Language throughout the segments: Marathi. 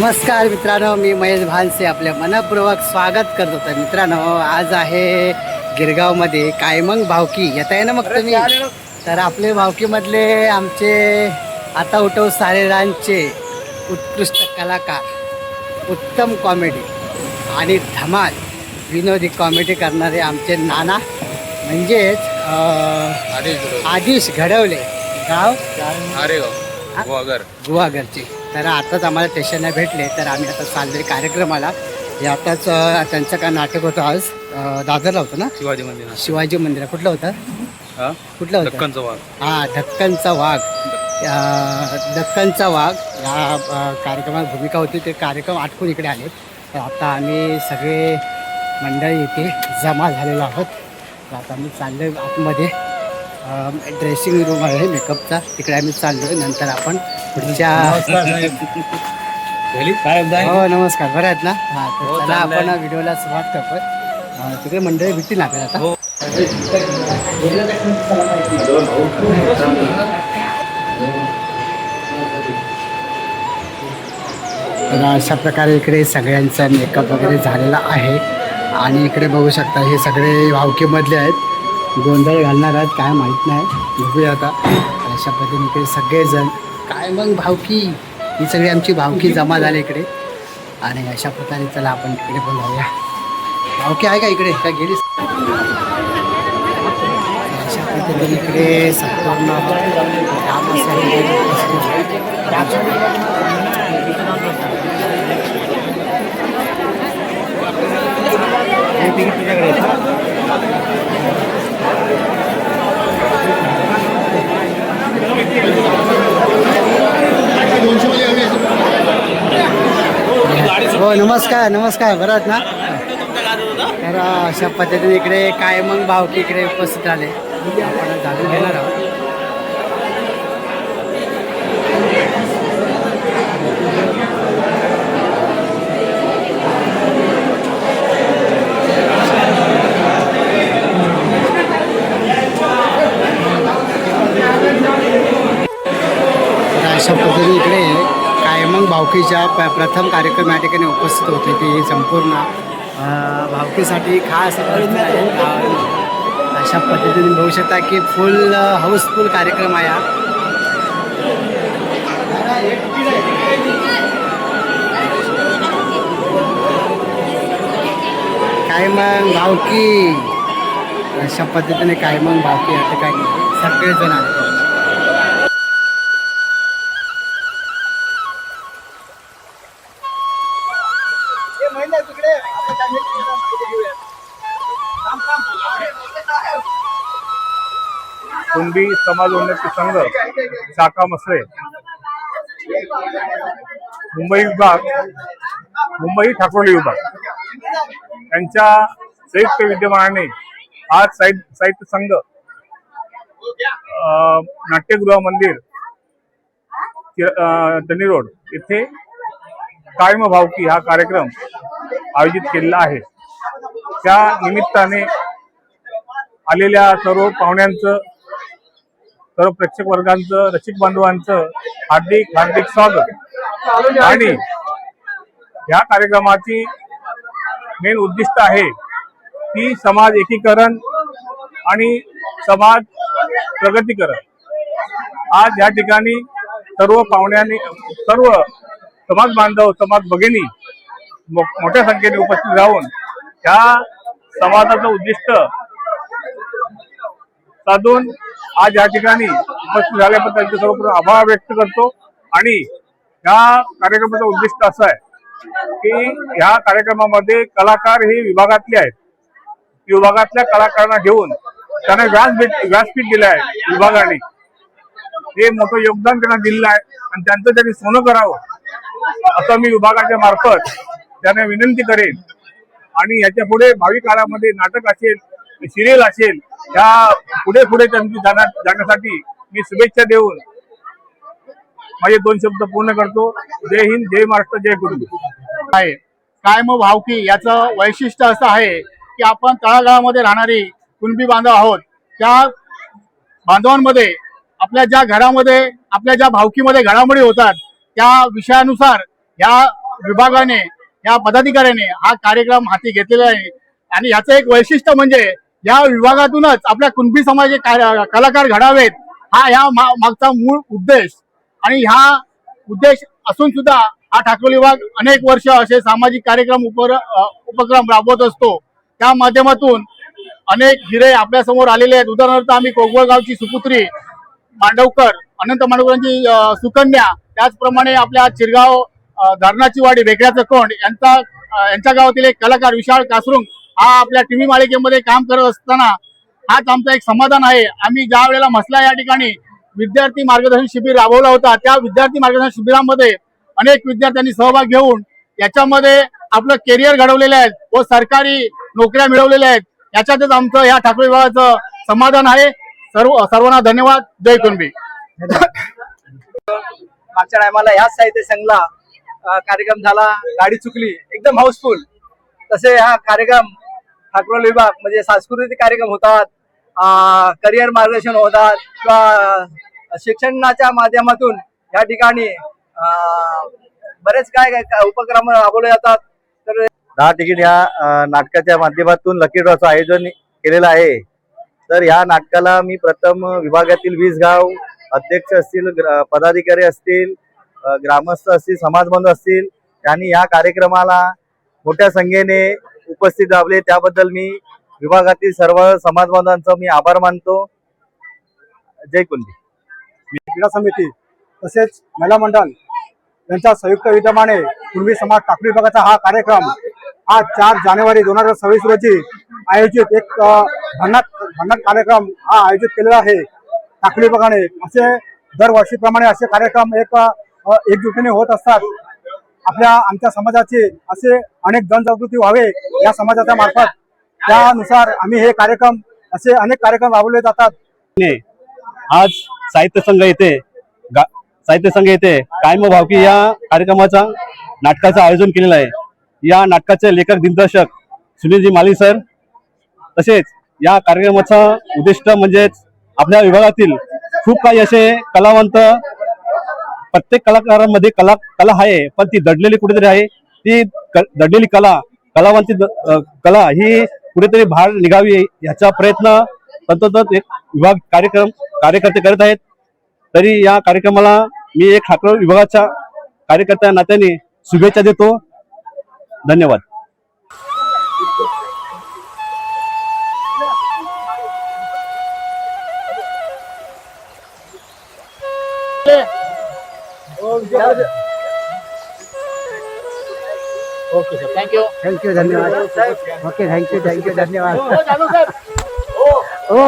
नमस्कार मित्रांनो मी महेश भानसे आपल्या मनपूर्वक स्वागत करत. होतो मित्रांनो आज आहे गिरगावमध्ये कायमंग भावकी. येता आहे ना मग तुम्ही? तर आपले भावकीमधले आमचे आता उठव सारेरांचे उत्कृष्ट कलाकार उत्तम कॉमेडी आणि धमाल विनोदी कॉमेडी करणारे आमचे नाना म्हणजेच आदिश घडवले. गाव? अरे हा? तर आताच आम्हाला स्टेशनला भेटले तर आम्ही आता चाललोय कार्यक्रमाला. हे आताच त्यांचं काय नाटक होतं आज दादरला होतं ना? शिवाजी मंदिर शिवाजी मंदिर कुठलं होतं? हा? कुठलं होतं? वाघ. हा दक्कनचा वाघ. दक्कनचा वाघ या कार्यक्रमात भूमिका होती ते कार्यक्रम आटकून इकडे आले. तर आता आम्ही सगळे मंडळी इथे जमा झालेलो आहोत. तर आता आम्ही चाललो आतमध्ये. ड्रेसिंग रूम आहे मेकअपचा तिकडे आम्ही चाललो आहे नंतर आपण पुढच्या हो नमस्कार. बरं आहेत ना? हा तर हो, चला आपण. व्हिडिओला सुरुवात करतोय. तिकडे मंडळी भेटतील ना आपल्याला आता? हो. अशा प्रकारे इकडे सगळ्यांचा मेकअप वगैरे झालेला आहे. आणि इकडे बघू शकता हे सगळे भावकीमधले आहेत. गोंधळ घालणार आहेत काय माहीत नाही बघूया आता अशा पद्धतीने इकडे सगळेजण काय मग भावकी ही सगळी आमची भावकी जमा झाली इकडे आणि अशा प्रकारे चला आपण इकडे बोलावूया भावकी आहे का इकडे का गेलीस अशा पद्धतीने इकडे संपूर्ण ग्रामस्थांनी उपस्थित आहेत. हे तिकीट तुझ्याकडे आहे का? हो नमस्कार नमस्कार. बरं आहेत ना? तर अशा पद्धतीने इकडे काय मग भावकी इकडे उपस्थित आले आपण जाणून घेणार आहोत. अशा पद्धतीने इकडे कायमंग भावकीच्या प प्रथम कार्यक्रम या ठिकाणी उपस्थित होते. ती संपूर्ण भावकीसाठी खास अशा पद्धतीने बघू शकता की फुल हाऊसफुल कार्यक्रम आहे काय मग भावकी. अशा पद्धतीने काय मग भावकी या ठिकाणी सगळेजण समाज उन्नती संघ शाखा मसळे मुंबई विभाग मुंबई ठाकोर्ली विभाग. यांच्या संयुक्त विद्यमानाने आज साहित्य साहित्य संघ अं, नाट्यगृह मंदिर अं, दनी रोड येथे कायम भावकी हा कार्यक्रम आयोजित केलेला आहे. त्या निमित्ताने आलेल्या सर्व पाहुण्यांचं सर्व प्रेक्षक वर्गांचं रसिक बांधवांचं हार्दिक हार्दिक स्वागत. आणि या कार्यक्रमाची मेन उद्दिष्ट आहे की समाज एकीकरण आणि समाज प्रगतीकरण. आज या ठिकाणी सर्व पाहुण्यांनी सर्व समाज बांधव समाज भगिनी मोठ्या संख्येने उपस्थित राहून त्या समाजाचं उद्दिष्ट साधून आज या ठिकाणी उपस्थित झाल्याबद्दल त्यांचे सर्वप्रथम आभार व्यक्त करतो. आणि या कार्यक्रमाचं उद्दिष्ट असं आहे की ह्या कार्यक्रमामध्ये कलाकार हे विभागातले आहेत. विभागातल्या कलाकारांना घेऊन त्यांना व्यास व्यासपीठ दिलं आहे विभागाने. हे मोठं योगदान त्यांना दिलेलं आहे आणि त्यांचं त्यांनी सोनं करावं असं मी विभागाच्या मार्फत त्यांना विनंती करेन. आणि याच्यापुढे भावी काळामध्ये नाटक असेल सिरियल असेल या पुढे पुढे त्यांची जाण्या जाण्यासाठी मी शुभेच्छा देऊन माझे दोन शब्द पूर्ण करतो. जय हिंद जय महाराष्ट्र जय गुरु आहे. काय मग भावकी याचं वैशिष्ट्य असं आहे की आपण तळागाळामध्ये राहणारी कुणबी बांधव आहोत त्या बांधवांमध्ये आपल्या ज्या घरामध्ये आपल्या ज्या भावकीमध्ये घडामोडी होतात त्या विषयानुसार या विभागाने या पदाधिकाऱ्याने हा कार्यक्रम हाती घेतलेला आहे. आणि याचं एक वैशिष्ट्य म्हणजे या विभागातूनच आपल्या कुणबी समाज कलाकार घडावेत हा या मा- मागचा मूळ उद्देश. आणि ह्या उद्देश असून सुद्धा हा ठाकरे विभाग अनेक वर्ष असे सामाजिक कार्यक्रम उपर उपक्रम राबवत असतो. त्या माध्यमातून अनेक हिरे आपल्यासमोर आलेले आहेत. उदाहरणार्थ आम्ही कोगवळगावची सुपुत्री मांडवकर अनंत मांडवकरांची सुकन्या त्याचप्रमाणे आपल्या चिरगाव धरणाची वाडी वेगळ्याचं कोंड यांचा यांच्या गावातील एक कलाकार विशाळ कासरुंग हा आपल्या टीव्ही मालिकेमध्ये काम करत असताना हाच आमचा एक समाधान आहे. आम्ही ज्या वेळेला मसला या ठिकाणी विद्यार्थी मार्गदर्शन शिबिर राबवला होता त्या विद्यार्थी मार्गदर्शन शिबिरामध्ये अनेक विद्यार्थ्यांनी सहभाग घेऊन याच्यामध्ये आपलं करिअर घडवलेलं आहे व सरकारी नोकऱ्या मिळवलेल्या आहेत. याच्यातच आमचं या ठाकरे विभागाचं समाधान आहे. सर्व सर्वांना धन्यवाद. जय कुणबी. मागच्या टायमाला ह्याच साहित्य संघला कार्यक्रम झाला. गाडी चुकली. एकदम हाऊसफुल. तसे हा कार्यक्रम ठाकरोल विभाग म्हणजे सांस्कृतिक कार्यक्रम होतात करिअर मार्गदर्शन होतात किंवा शिक्षणाच्या माध्यमातून या ठिकाणी बरेच काय काय उपक्रम राबवले जातात. तर दहा तिकीट या नाटकाच्या माध्यमातून लकी ड्रॉचं आयोजन केलेलं आहे. तर या नाटकाला मी प्रथम विभागातील वीस गाव अध्यक्ष असतील ग्र- पदाधिकारी असतील ग्रामस्थ असतील समाजबंधू असतील त्यांनी या कार्यक्रमाला मोठ्या संख्येने उपस्थित लाभले त्याबद्दल मी विभागातील सर्व समाजवादांचा मी आभार मानतो. जय कुंडी क्रीडा समिती तसेच महिला मंडळ यांच्या संयुक्त विद्यमाने पूर्वी समाज टाकळी विभागाचा हा कार्यक्रम आज चार जानेवारी दोन हजार सव्वीस रोजी आयोजित एक भन्नाट भन्नाट कार्यक्रम हा आयोजित केलेला आहे. टाकळी विभागाने असे दरवर्षीप्रमाणे असे कार्यक्रम एक एकजुटीने होत असतात. आपल्या आमच्या समाजाचे असे अनेक जनजागृती व्हावे या समाजाच्या मार्फत. त्यानुसार आम्ही हे कार्यक्रम असे अनेक कार्यक्रम राबवले जातात. आज साहित्य संघ येथे गा- साहित्य संघ येथे कायम भावकी या कार्यक्रमाचा नाटकाचं आयोजन केलेलं आहे. या नाटकाचे लेखक दिग्दर्शक सुनीलजी माली सर तसेच या कार्यक्रमाचा उद्दिष्ट म्हणजेच आपल्या विभागातील खूप काही असे कलावंत प्रत्येक कलाकारांमध्ये कला कला आहे पण ती दडलेली कुठेतरी आहे. ती क- दडलेली कला कलावंती द- कला ही कुठेतरी बाहेर निघावी याचा प्रयत्न तंतोतंत एक विभाग कार्यक्रम कार्यकर्ते करत आहेत. तरी या कार्यक्रमाला मी एक ठाकरे विभागाच्या कार्यकर्त्या नात्याने शुभेच्छा देतो. धन्यवाद. Okay sir thank you thank you धन्यवाद. Okay thank you thank you धन्यवाद. हो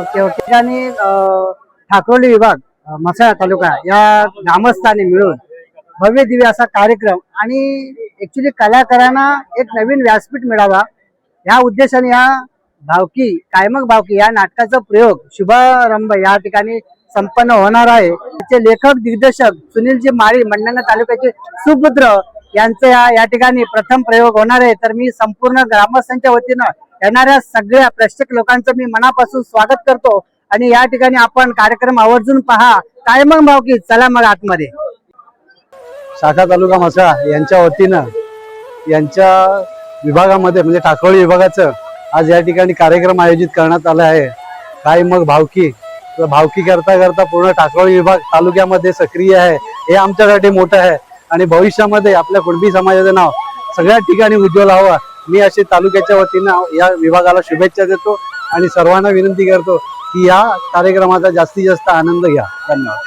ओके ओके ठिकाणी अं, ठाकरोली विभाग मसाळा तालुका या ग्रामस्थांनी मिळून भव्य दिव्य असा कार्यक्रम आणि ऍक्च्युली कलाकारांना एक नवीन व्यासपीठ मिळावा या उद्देशाने या भावकी कायमक भावकी या नाटकाचा प्रयोग शुभारंभ या ठिकाणी संपन्न होणार आहे. त्याचे लेखक दिग्दर्शक सुनीलजी माळी मंडणा तालुक्याचे सुपुत्र यांचे या ठिकाणी प्रथम प्रयोग होणार आहे. तर मी संपूर्ण ग्रामस्थांच्या वतीनं येणाऱ्या सगळ्या प्रेक्षक लोकांचं मी मनापासून स्वागत करतो. आणि या ठिकाणी आपण कार्यक्रम आवर्जून पहा. काय मग भावकी चला मग आतमध्ये. शाखा तालुका मसा यांच्या वतीनं यांच्या विभागामध्ये म्हणजे टाकवळी विभागाचं आज या ठिकाणी कार्यक्रम आयोजित करण्यात आला आहे. काय मग भावकी भावकी करता करता पूर्ण टाकळी विभाग तालुक्यामध्ये सक्रिय आहे. हे आमच्यासाठी मोठं आहे. आणि भविष्यामध्ये आपल्या कुणबी समाजाचं नाव सगळ्या ठिकाणी उज्ज्वल हवं मी अशी तालुक्याच्या वतीनं या विभागाला शुभेच्छा देतो आणि सर्वांना विनंती करतो की या कार्यक्रमाचा जास्तीत जास्त आनंद घ्या. धन्यवाद.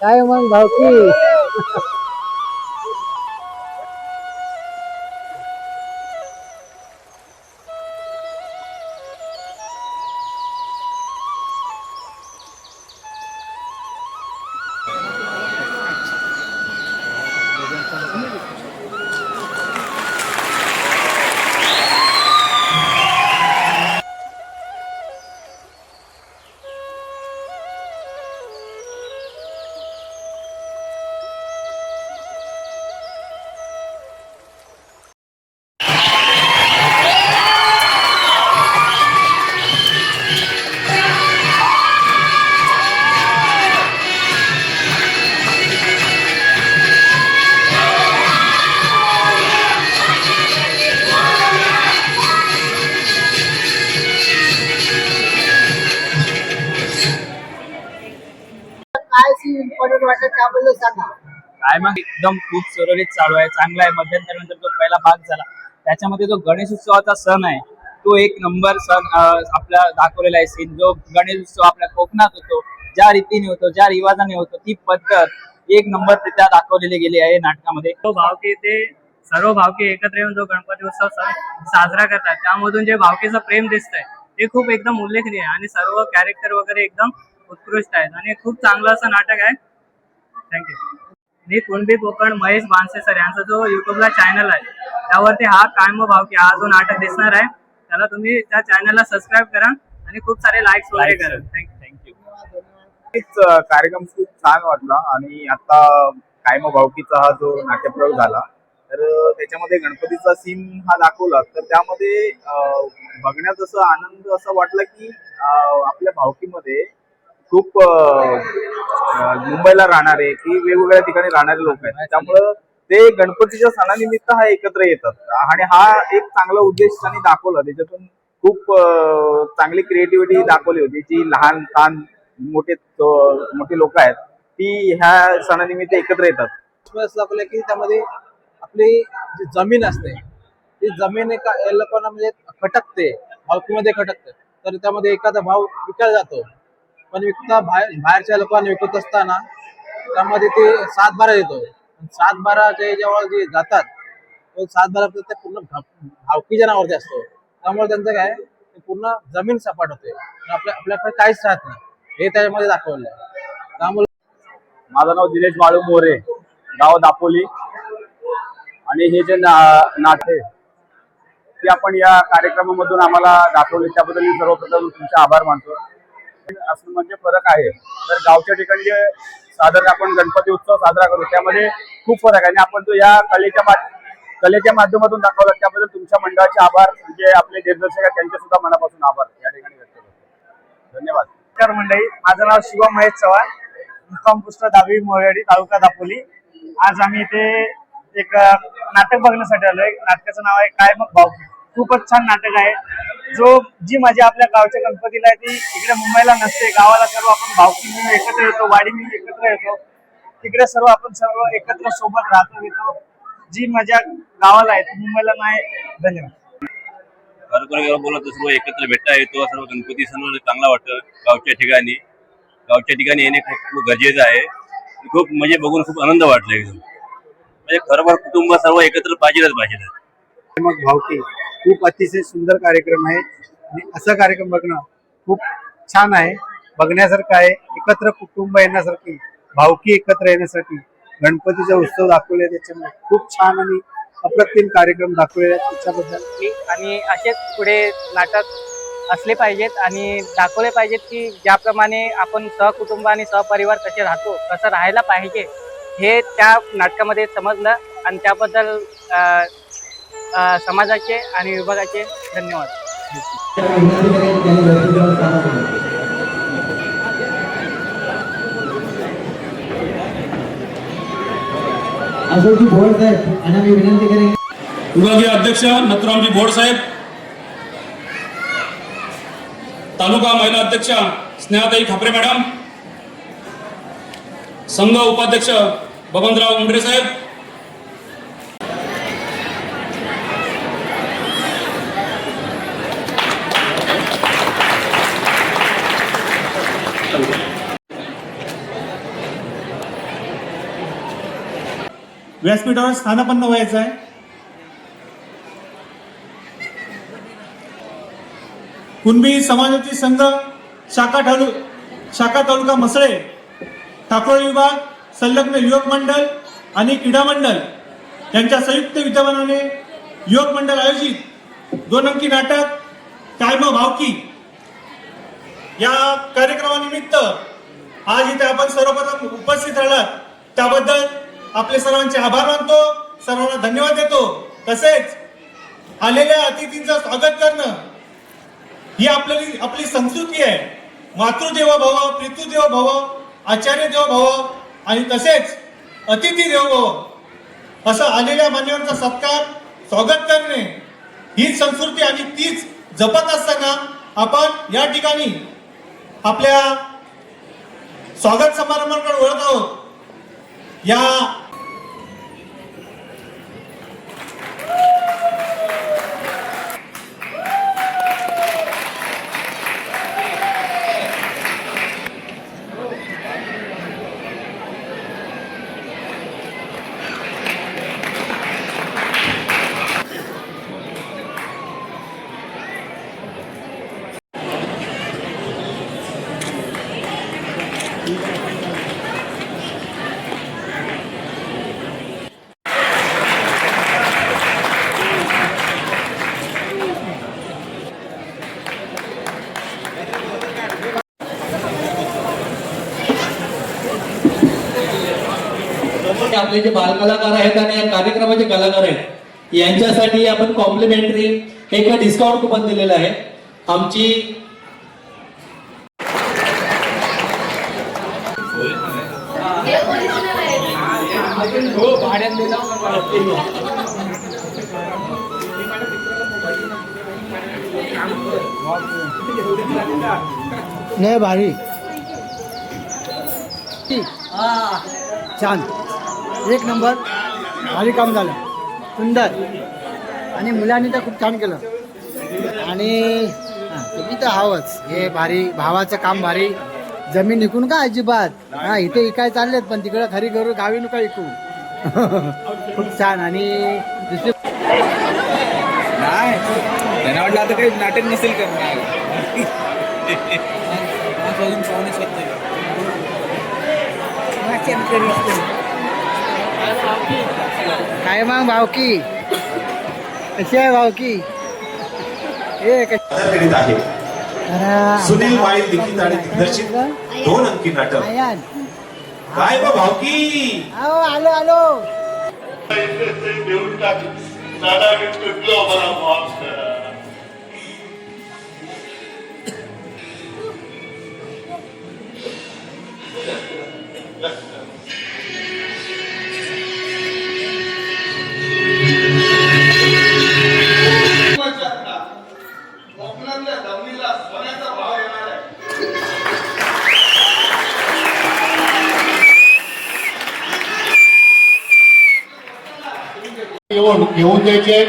काय मग भावकी? एकदम खूप सुरळीत चालू आहे चांगला आहे. मध्यंतरानंतर जो पहिला भाग झाला. त्याच्यामध्ये जो गणेश उत्सवाचा सण आहे तो एक नंबर सण आपला दाखवलेला आहे सीन जो गणेश उत्सव आपल्या कोकणात होतो ज्या रीतीने होतो ज्या रिवाजाने होतो ती पद्धत एक नंबर त्या दाखवलेली गेली आहे नाटकामध्ये. तो भावकी ते सर्व भावके एकत्र येऊन जो गणपती उत्सव सण साजरा करतात त्यामधून जे भावकीचं प्रेम दिसतंय ते खूप एकदम उल्लेखनीय आहे आणि सर्व कॅरेक्टर वगैरे एकदम उत्कृष्ट आहेत. आणि खूप चांगलं असं नाटक आहे. थँक्यू मी कुणबी कोकण महेश बानसे सर यांचा जो युट्यूबला चॅनल आहे त्यावरती हा कायम भावकी हा जो नाटक दिसणार आहे त्याला तुम्ही त्या चॅनलला सबस्क्राईब करा आणि खूप सारे लाईक्स वगैरे करा. थँक्यू कार्यक्रम खूप छान वाटला आणि आता कायम भावकीचा हा जो नाट्यप्रयोग झाला तर त्याच्यामध्ये गणपतीचा सीन हा दाखवला तर त्यामध्ये बघण्यात असं आनंद असं वाटला की आपल्या भावकीमध्ये खूप मुंबईला राहणारे की वेगवेगळ्या ठिकाणी राहणारे लोक आहेत. त्यामुळं ते गणपतीच्या सणानिमित्त हा एकत्र येतात. आणि हा एक चांगला उद्देश त्यांनी दाखवला. त्याच्यातून खूप चांगली क्रिएटिव्हिटी दाखवली होती. जी लहान लहान मोठे मोठे लोक आहेत ती ह्या सणानिमित्त एकत्र येतात. असं दाखवलं की त्यामध्ये आपली जी जमीन असते ती जमीन एका या लोकांना म्हणजे खटकते हॉकीमध्ये खटकते. तर त्यामध्ये एखादा भाव विकला जातो. पण विकता बाहेर बाहेरच्या लोकांना विकत असताना त्यामध्ये ते सात बारा येतो सात बाराचे जेव्हा जे जातात तो सात बारा ते पूर्ण भाव- भावकीच्या असतो. त्यामुळे त्यांचं काय पूर्ण जमीन सपाट होते. आपल्या आपल्याकडे काहीच राहत नाही. हे त्याच्यामध्ये दाखवलं आहे त्यामुळे माझं नाव दिनेश बाळू मोरे गाव दापोली. आणि हे जे ना- नाते ते आपण या कार्यक्रमामधून आम्हाला दाखवले. त्याबद्दल मी सर्वप्रथम तुमचे आभार मानतो. असून म्हणजे फरक आहे. तर गावच्या ठिकाणी जे साधारण आपण गणपती उत्सव साजरा करू त्यामध्ये खूप फरक आहे. आणि आपण तो या कलेच्या कलेच्या माध्यमातून दाखवला त्याबद्दल तुमच्या मंडळाचे आभार. म्हणजे आपले दिग्दर्शक आहेत त्यांचे सुद्धा मनापासून आभार या ठिकाणी व्यक्त करतो. धन्यवाद. नमस्कार मंडळी माझं नाव शिवम महेश चव्हाण. मुक्काम पुष्ट दावी मोरवाडी तालुका दापोली. आज आम्ही इथे एक नाटक बघण्यासाठी आलोय. नाटकाचं नाव आहे काय मग भाऊ खूपच छान नाटक आहे. जो जी मजा आपल्या गावच्या गणपतीला आहे ती इकडे मुंबईला नसते गावाला सर्व आपण भावकी मिळून एकत्र येतो वाडी मिळून एकत्र येतो. तिकडे सर्व आपण सर्व एकत्र सोबत राहतो येतो जी मजा गावाला आहे ती मुंबईला नाही. धन्यवाद. बोलत सर्व एकत्र भेटता येतो सर्व गणपती सण चांगला वाटतं गावच्या ठिकाणी. गावच्या ठिकाणी येणे खूप खूप गरजेचं आहे. खूप म्हणजे बघून खूप आनंद वाटला एकदम. म्हणजे खरोखर कुटुंब सर्व एकत्र पाहिजेच पाहिजे मग भावकी खूप अतिशय सुंदर कार्यक्रम आहे. आणि असा कार्यक्रम बघणं खूप छान आहे. बघण्यासारखं आहे. एकत्र कुटुंब येण्यासारखी भावकी एकत्र येण्यासाठी गणपतीचा उत्सव दाखवले त्याच्यामुळे खूप छान आणि अप्रतिम कार्यक्रम दाखवलेला त्याच्याबद्दल. आणि असेच पुढे नाटक असले पाहिजेत आणि दाखवले पाहिजेत की ज्याप्रमाणे आपण सहकुटुंब आणि सहपरिवार कसे राहतो कसं राहायला पाहिजे हे त्या नाटकामध्ये समजलं. आणि त्याबद्दल समाजाचे आणि विभागाचे धन्यवाद. विभागीय अध्यक्ष नथुरामजी भोड साहेब तालुका महिला अध्यक्ष स्नेहाताई खापरे मॅडम संघ उपाध्यक्ष बबनराव उंबरे साहेब व्यासपीठावर स्थानापन्न व्हायचं आहे. कुणबी समाजाची संघ शाखा तालु शाखा तालुका मसळे ठाकोळी विभाग संलग्न युवक मंडळ आणि क्रीडा मंडळ यांच्या संयुक्त विद्यमानाने युवक मंडळ आयोजित दोन अंकी नाटक कायम भावकी. या कार्यक्रमानिमित्त आज इथे आपण सर्वप्रथम उपस्थित राहिलात त्याबद्दल आपले सर्वांचे आभार मानतो. सर्वांना धन्यवाद देतो. तसेच आलेल्या अतिथींचं स्वागत करणं ही आपली आपली संस्कृती आहे. मातृदेव भव पितृदेव भव आचार्य देव भव आणि तसेच अतिथी देव भव. असं आलेल्या मान्यवरांचा सत्कार स्वागत करणे ही संस्कृती आणि तीच जपत असताना आपण या ठिकाणी आपल्या स्वागत समारंभाकडे ओळख आहोत. या Thank you. आपले जे बालकलाकार आहेत आणि या कार्यक्रमाचे कलाकार आहेत यांच्यासाठी आपण कॉम्प्लिमेंटरी एक डिस्काउंट कुपन दिलेलं आहे. आमची नाही भारी. छान. एक नंबर. भारी काम झालं. सुंदर. आणि मुलांनी तर खूप छान केलं. आणि तुम्ही तर हवंच. हे भारी भावाचं काम भारी. जमीन विकून का अजिबात? हा इथे इकाय चाललेत पण तिकडं खरी करू गावी नका विकू. खूप छान. आणि दुसरी त्यांना वाटलं आता काही नाटक नसेल करणार. काय मग भावकी? कशी आहे भावकी? ए कशी? करीत आहे सुनील वाईल लिखित आणि दिग्दर्शित दोन अंकी नाटक. काय बा भावकी? आलो आलो. येऊन घेऊन द्यायचे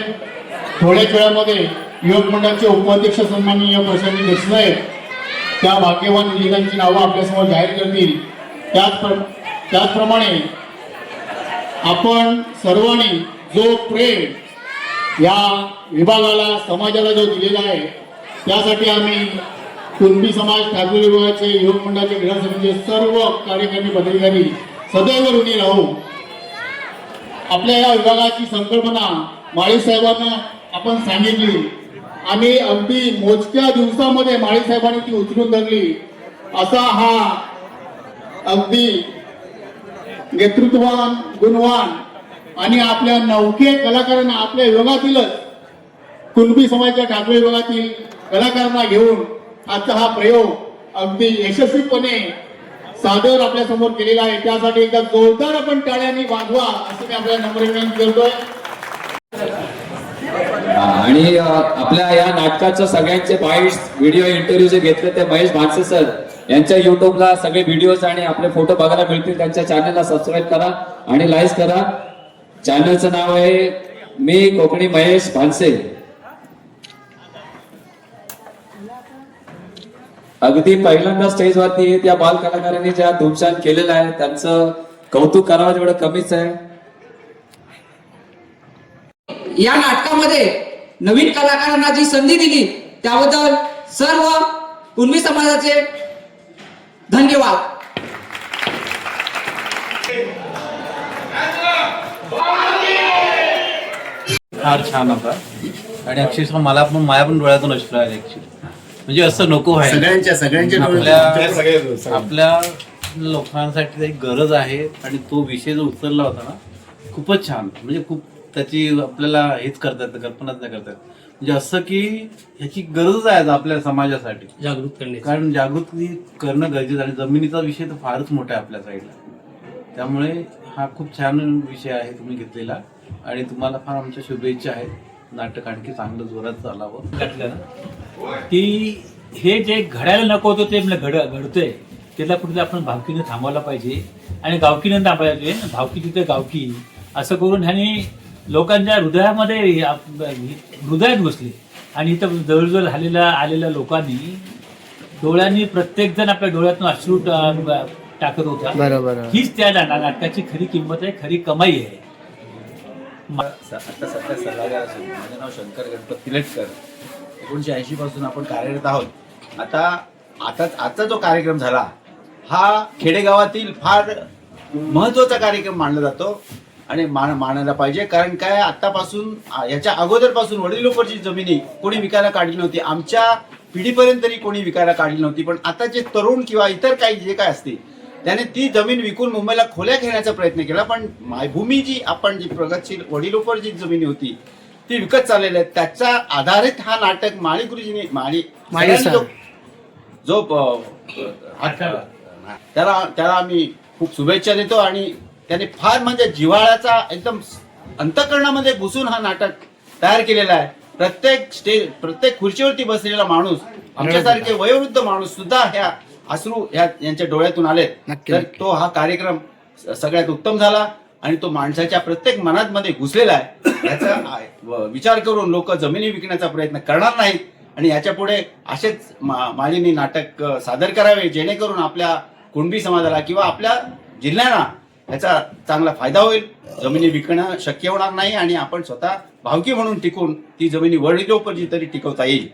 थोड्याच वेळामध्ये युवक मंडळाचे उपाध्यक्ष सन्माननीय प्रशांत देशमुख आहेत. त्या भाग्यवान विजेत्यांची नावं आपल्यासमोर जाहीर करतील. त्याच त्याचप्रमाणे आपण सर्वांनी जो प्रेम या विभागाला समाजाला जो दिलेला आहे त्यासाठी आम्ही कुणबी समाज ठाकूर विभागाचे युवक मंडळाचे क्रीडा समितीचे सर्व कार्यकर्ते पदाधिकारी सदैव ऋणी राहू. आपल्या या विभागाची संकल्पना माळी साहेबांना आपण सांगितली. आणि अगदी मोजक्या दिवसामध्ये माळी साहेबांनी ती उचलून धरली. असा हा अगदी नेतृत्ववान गुणवान आणि आपल्या नौके कलाकारांना आपल्या विभागातीलच कुणबी समाजाच्या ठाकरे विभागातील कलाकारांना घेऊन आजचा हा प्रयोग अगदी यशस्वीपणे सादर आपल्यासमोर केलेला आहे. त्यासाठी एकदा जोरदार आपण टाळ्यांनी वाजवा असं मी आपल्या नम्र विनंती करतोय. आणि आपल्या या नाटकाचं सगळ्यांचे महेश व्हिडिओ इंटरव्ह्यू जे घेतले ते महेश भानसे सर यांच्या युट्यूबला सगळे व्हिडिओज आणि आपले फोटो बघायला मिळतील. त्यांच्या चॅनलला सबस्क्राईब करा आणि लाईक करा. चॅनलचं नाव आहे मी कोकणी महेश भानसे. अगदी पहिल्यांदा स्टेजवरती त्या बाल कलाकारांनी ज्या धुमशान केलेलं आहे त्यांचं कौतुक करावं तेवढं कमीच आहे. या नाटकामध्ये नवीन कलाकारांना जी संधी दिली त्याबद्दल सर्व कुणबी समाजाचे धन्यवाद. फार छान होता. आणि अक्षरशः मला पण माझ्या पण डोळ्यातून अश्रू आले ऍक्च्युली म्हणजे असं नको व्हायला. सगळ्यांच्या सगळ्यांच्या आपल्या आपल्या लोकांसाठी एक गरज आहे आणि तो विषय जो उचलला होता ना खूपच छान. म्हणजे खूप त्याची आपल्याला हेच करता येतं कल्पनाच नाही करता येत म्हणजे असं की ह्याची गरजच आहे आज आपल्या समाजासाठी. जागृत करणे कारण जागृती करणं गरजेचं आहे आणि जमिनीचा विषय तर फारच मोठा आहे आपल्या साईडला त्यामुळे हा खूप छान विषय आहे तुम्ही घेतलेला. आणि तुम्हाला फार आमच्या शुभेच्छा आहेत. नाटक आणखी चांगलं जोरात चालावं. की हे जे घडायला नको होतं ते घड घडतंय. त्याला कुठे आपण भावकीनं थांबवायला पाहिजे. आणि गावकीनं थांबवायला पाहिजे. भावकी तिथे गावकी. असं करून ह्याने लोकांच्या हृदयामध्ये हृदयात घुसले आणि इथं जवळजवळ झालेल्या आलेल्या लोकांनी डोळ्यांनी प्रत्येक जण आपल्या डोळ्यातून अश्रू टाकत होता. बरोबर हीच त्या नाटकाची खरी किंमत आहे खरी कमाई आहे. आता सध्या सल्लागार असून माझं नाव शंकर गणपत तिलटकर. एकोणीसशे ऐंशी पासून आपण कार्यरत आहोत. आता आता आजचा जो कार्यक्रम झाला हा खेडेगावातील फार महत्त्वाचा कार्यक्रम मानला जातो आणि मान मानायला पाहिजे. कारण काय आतापासून याच्या अगोदरपासून वडिलोपरची जमिनी कोणी विकायला काढली नव्हती. आमच्या पिढीपर्यंत तरी कोणी विकायला काढली नव्हती. पण आता जे तरुण किंवा इतर काही जे काय असते त्याने ती जमीन विकून मुंबईला खोल्या घेण्याचा प्रयत्न केला. पण मायभूमी जी आपण जी प्रगतशील वडिलोपर जी जमिनी होती ती विकत चाललेली आहे त्याच्या आधारित हा नाटक माळी गुरुजीने माळी माळी जो- जो प- हात- त्याला त्याला आम्ही खूप शुभेच्छा देतो आणि त्याने फार म्हणजे जिव्हाळ्याचा एकदम अंतकरणामध्ये घुसून हा नाटक तयार केलेला आहे. प्रत्येक स्टेज प्रत्येक खुर्चीवरती बसलेला माणूस आमच्यासारखे वयोवृद्ध माणूस सुद्धा ह्या अश्रू ह्या यांच्या डोळ्यातून आलेत. नक्की, तर नक्की. तो हा कार्यक्रम स- सगळ्यात उत्तम झाला. आणि तो माणसाच्या प्रत्येक मनात मध्ये घुसलेला आहे. याचा विचार करून लोक जमिनी विकण्याचा प्रयत्न करणार नाहीत. आणि याच्यापुढे असेच माळीनी नाटक सादर करावे जेणेकरून आपल्या कुणबी समाजाला किंवा आपल्या जिल्ह्यांना याचा चांगला फायदा होईल. जमिनी विकणं शक्य होणार नाही आणि आपण स्वतः भावकी म्हणून टिकून ती जमिनी वडिलोपजी तरी टिकवता येईल.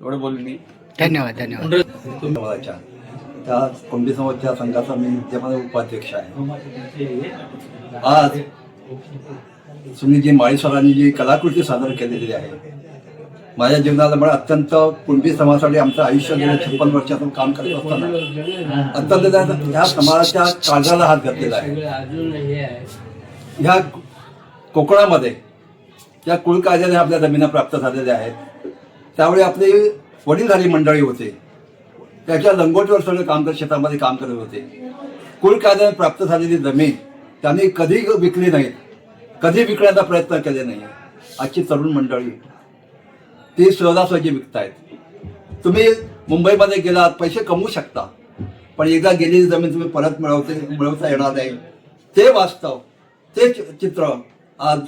एवढं बोलून मी धन्यवाद धन्यवाद. त्या कुंभी समाजच्या संघाचा मी विद्यमान उपाध्यक्ष आहे. आज सुनीलजी माळीसरांनी जी कलाकृती सादर केलेली आहे माझ्या जीवनाला मला अत्यंत कुणबी समाजासाठी आमचं आयुष्य गेल्या छप्पन वर्षातून काम करत असताना अत्यंत त्या- ह्या समाजाच्या काळजाला हात घातलेला आहे. ह्या कोकणामध्ये ज्या कुळ कायद्याने आपल्या जमिना प्राप्त झालेल्या आहेत. त्यावेळी आपली वडीलधारी मंडळी होते. त्याच्या लंगोटीवर सगळं काम करत शेतामध्ये काम करत होते. कुळ कायद्याने प्राप्त झालेली जमीन त्यांनी कधी विकली नाही. कधी विकण्याचा प्रयत्न केले नाही. आजची तरुण मंडळी ती सहजासहजी विकतायत. तुम्ही मुंबईमध्ये गेलात पैसे कमवू शकता. पण एकदा गेलेली जमीन तुम्ही परत मिळवते मिळवता येणार नाही. ते वास्तव ते चि- चित्र आज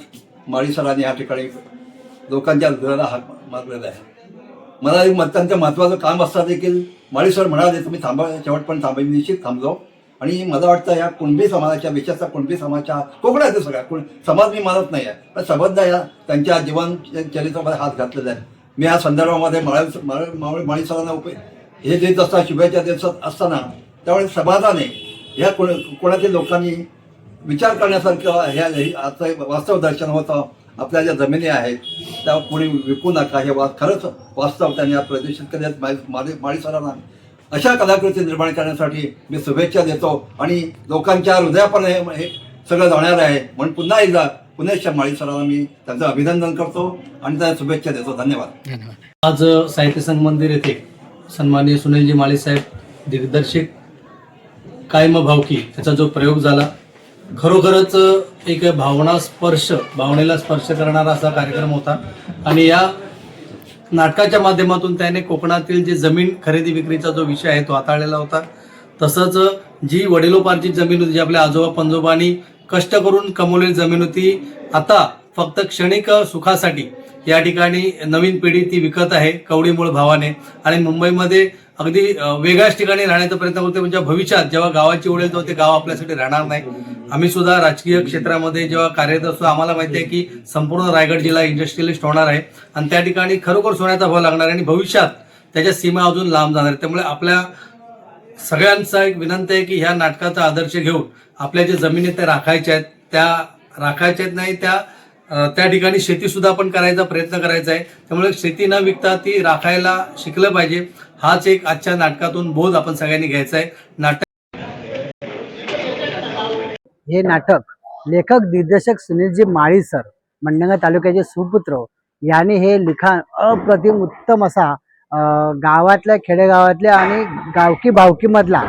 माळी सरांनी या ठिकाणी लोकांच्या हृदयाला हाक मारलेला आहे. मला एक अत्यंत महत्त्वाचं काम असता देखील माळी सर म्हणाले तुम्ही थांबा शेवटपर्यंत थांबा मी निश्चित थांबलो. आणि मला वाटतं या कुणबी समाजाच्या विशेषतः कुणबी समाजाच्या कोकणात सगळ्या. कुण समाज मी मानत नाही आहे. पण सबंध या त्यांच्या जीवन चरित्रामध्ये हात घातलेला आहे. मी या संदर्भामध्ये माळी माळी सरांना उप हे देत असता शुभेच्छा देत असताना त्यावेळेस समाजाने या कोण कोणातील लोकांनी विचार करण्यासारखं हे आता वास्तव दर्शन होतं. आपल्या ज्या जमिनी आहेत त्या कोणी विकू नका. हे वा खरंच वास्तव त्यांनी या प्रदर्शित करण्यात माळी माळी सरांना अशा कलाकृती निर्माण करण्यासाठी मी शुभेच्छा देतो आणि लोकांच्या हृदयापर्यंत हे सगळं जाणार आहे. म्हणून पुन्हा एकदा पुण्याच्या माळी सरांना मी त्यांचं अभिनंदन करतो आणि त्यांना शुभेच्छा देतो. धन्यवाद. आज साहित्य संघ मंदिर येथे सन्माननीय सुनीलजी माळी साहेब दिग्दर्शित कायम भावकी त्याचा जो प्रयोग झाला खरोखरच एक भावना स्पर्श भावनेला स्पर्श करणारा असा कार्यक्रम होता. आणि या नाटकाच्या माध्यमातून त्याने कोकणातील जे जमीन खरेदी विक्रीचा जो विषय आहे तो हाताळलेला होता. तसंच जी वडिलोपार्जित जमीन होती जी आपल्या आजोबा पंजोबांनी कष्ट करून कमवलेली जमीन होती आता फक्त क्षणिक सुखासाठी या ठिकाणी नवीन पिढी ती विकत आहे कवडीमूळ भावाने. आणि मुंबईमध्ये अगदी वेगळ्याच ठिकाणी राहण्याचा प्रयत्न करते म्हणजे भविष्यात जेव्हा गावाची उडेल तेव्हा ते गाव आपल्यासाठी राहणार नाही. आम्ही सुद्धा राजकीय क्षेत्रामध्ये जेव्हा कार्यरत असतो आम्हाला माहिती आहे की संपूर्ण रायगड जिल्हा इंडस्ट्रियलिस्ट होणार आहे. आणि त्या ठिकाणी खरोखर सोन्याचा भाव लागणार आहे आणि भविष्यात त्याच्या सीमा अजून लांब जाणार आहे. त्यामुळे आपल्या सगळ्यांचा एक विनंती आहे की ह्या नाटकाचा आदर्श घेऊन आपल्या जे जमिनी त्या राखायच्या आहेत. त्या राखायच्या आहेत नाही त्या त्या ठिकाणी शेती सुद्धा आपण करायचा प्रयत्न करायचा आहे. त्यामुळे शेती न विकता ती राखायला शिकलं पाहिजे. हाच एक आजच्या नाटकातून बोध आपण सगळ्यांनी घ्यायचा आहे. नाटक हे नाटक लेखक दिग्दर्शक सुनीलजी माळी सर मंडंगा तालुक्याचे सुपुत्र यांनी हे लिखाण अप्रतिम उत्तम असा गावातल्या खेडेगावातल्या आणि गावकी भावकीमधला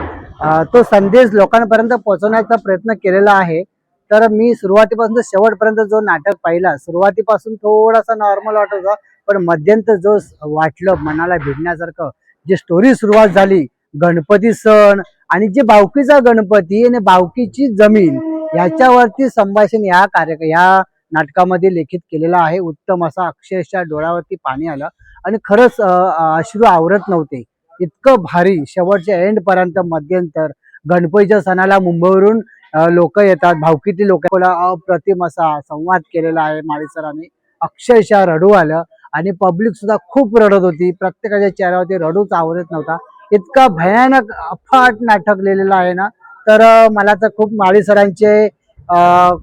तो संदेश लोकांपर्यंत पोहोचवण्याचा प्रयत्न केलेला आहे. तर मी सुरुवातीपासून शेवटपर्यंत जो नाटक पाहिला सुरुवातीपासून थोडासा नॉर्मल वाटत होता. पण मध्यंतर जो वाटलं मनाला भिडण्यासारखं जी स्टोरी सुरुवात झाली गणपती सण आणि जे बावकीचा गणपती आणि भावकीची जमीन याच्यावरती संभाषण या कार्य या नाटकामध्ये लेखित केलेला आहे. उत्तम असा अक्षरशः डोळ्यावरती पाणी आलं आणि खरंच अश्रू आवरत नव्हते. इतकं भारी शेवटच्या एंड पर्यंत मध्यंतर गणपतीच्या सणाला मुंबईवरून लोक येतात भावकीतली लोक. अप्रतिम असा संवाद केलेला आहे माळी सरांनी. अक्षरशः रडू आलं आणि पब्लिक सुद्धा खूप रडत होती. प्रत्येकाच्या चेहऱ्यावरती रडूच आवरत नव्हता. इतका भयानक अफाट नाटक लिहिलेलं आहे ना. तर मला तर खूप माळी सरांचे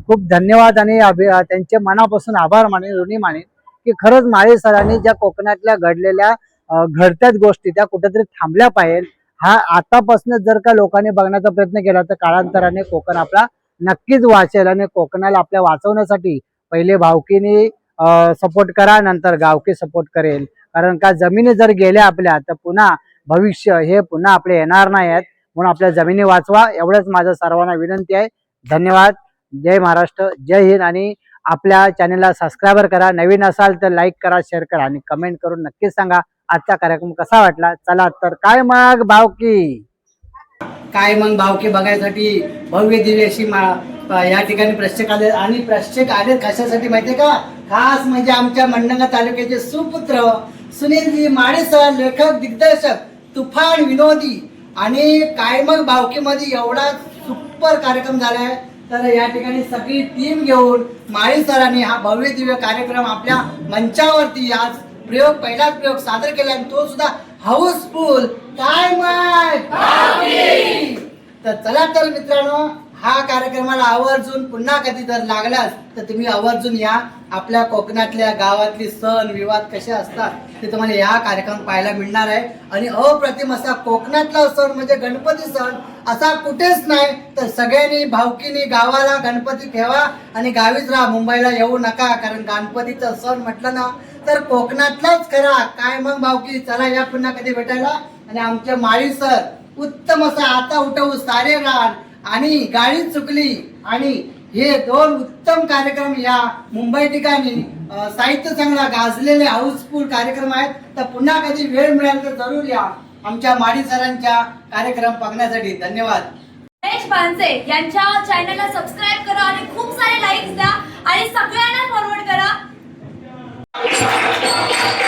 खूप धन्यवाद आणि अभि त्यांचे मनापासून आभार मानेन ऋणी मानेन की खरंच माळी सरांनी ज्या कोकणातल्या घडलेल्या घडत्याच गोष्टी त्या कुठेतरी थांबल्या पाहिजे हा आतापासूनच जर का लोकांनी बघण्याचा प्रयत्न केला तर काळांतराने कोकण आपला नक्कीच वाचेल आणि कोकणाला आपल्या वाचवण्यासाठी पहिले भावकीने सपोर्ट करा नंतर गावकी सपोर्ट करेल. कारण का जमिनी जर गेल्या आपल्या तर पुन्हा भविष्य हे पुन्हा आपले येणार नाही आहेत. म्हणून आपल्या जमिनी वाचवा. एवढंच माझं सर्वांना विनंती आहे. धन्यवाद. जय महाराष्ट्र. जय हिंद. आणि आपल्या चॅनलला सबस्क्राईबर करा. नवीन असाल तर लाईक करा शेअर करा आणि कमेंट करून नक्कीच सांगा. आजचा कार्यक्रम कसा वाटला? चला तर काय मग भावकी? काय मग भावकी बघायसाठी? भव्य दिव्य अशी या ठिकाणी प्रेक्षक आले आणि प्रेक्षक आले कशासाठी माहितीये का? खास म्हणजे आमच्या मंडंगा तालुक्याचे सुपुत्र सुनीलजी माडेसर लेखक दिग्दर्शक तुफान विनोदी आणि काय मग भावकीमध्ये एवढा सुपर कार्यक्रम झालाय? तर या ठिकाणी सगळी टीम घेऊन माळी सरांनी हा भव्य दिव्य कार्यक्रम आपल्या मंचावरती आज प्रयोग पहिलाच प्रयोग सादर केला आणि तो सुद्धा हाऊसफुल काय माय तर चला तर मित्रांनो हा कार्यक्रमाला आवर्जून पुन्हा कधी जर लागलाच तर तुम्ही आवर्जून या. आपल्या कोकणातल्या गावातली सण विवाद कसे असतात ते तुम्हाला या कार्यक्रम पाहायला मिळणार आहे. आणि अप्रतिम असा कोकणातला सण म्हणजे गणपती सण असा कुठेच नाही. तर सगळ्यांनी भावकीनी गावाला गणपती ठेवा आणि गावीच राहा. मुंबईला येऊ नका कारण गणपतीचा सण म्हटलं ना तर कोकणातलाच खरा. काय मग भावकी चला या पुन्हा कधी भेटायला. आणि आमच्या माळी सर उत्तम असा आता उठवू सारे रान. आणि गाडी चुकली. आणि हे दोन उत्तम कार्यक्रम या मुंबई ठिकाणी साहित्य चांगला गाजलेले हाऊसफुल कार्यक्रम आहेत. तर पुन्हा कधी वेळ मिळाला तर जरूर या. आमच्या माडी सरांच्या कार्यक्रम बघण्यासाठी धन्यवाद. गणेश पानसे यांच्या चॅनलला सबस्क्राईब करा आणि खूप सारे लाईक्स द्या. आणि सगळ्यांना फॉरवर्ड करा. Thank you.